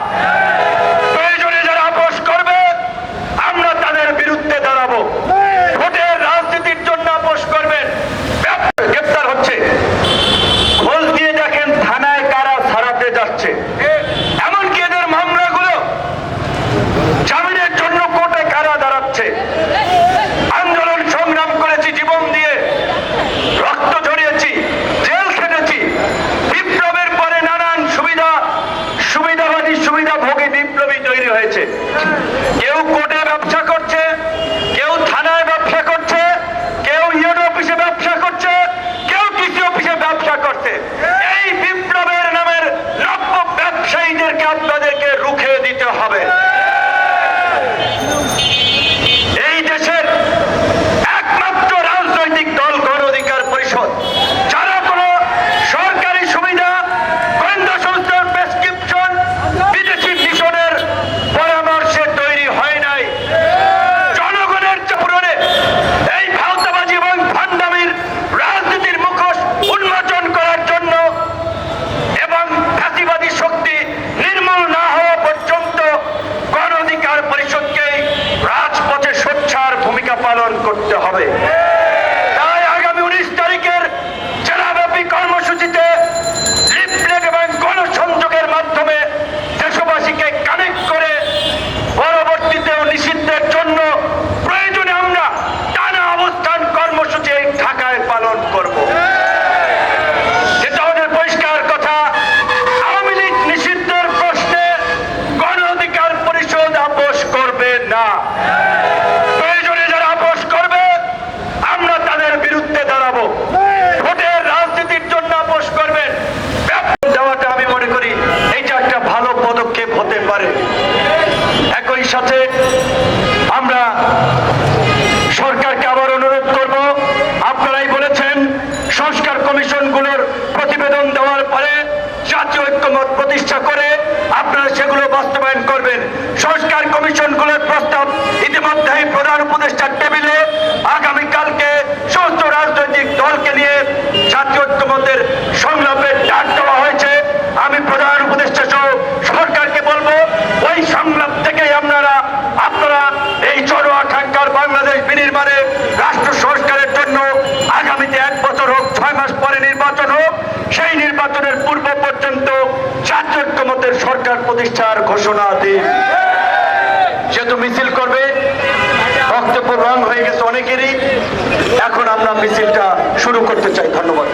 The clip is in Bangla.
Yeah. এই বিপ্লবের নামের লক্ষ ব্যবসায়ীদেরকে আপনাদেরকে পালন করতে হবে। তাই আগামী উনিশ তারিখের জেলাব্যাপী কর্মসূচিতে লিফলেট এবং গণসংযোগের মাধ্যমে দেশবাসীকে কানেক্ট করে নিষিদ্ধের জন্য প্রয়োজনে আমরা টানা অবস্থান কর্মসূচি ঢাকায় পালন করব না। সাথে আমরা সরকারকে আবার অনুরোধ করব। আপনারাই বলেছেন, সংস্কার কমিশনগুলোর প্রতিবেদন দেওয়ার পরে জাতীয় ঐক্যমত প্রতিষ্ঠা করে আপনারা সেগুলো বাস্তবায়ন করবেন। সংস্কার কমিশনগুলোর নির্বাচন হোক, সেই নির্বাচনের পূর্ব পর্যন্ত জাতীয়মতের সরকার প্রতিষ্ঠার ঘোষণা দিন। যেহেতু মিছিল করবে। বক্তব্য রং হয়ে গেছে অনেকেরই। এখন আমরা মিছিলটা শুরু করতে চাই। ধন্যবাদ।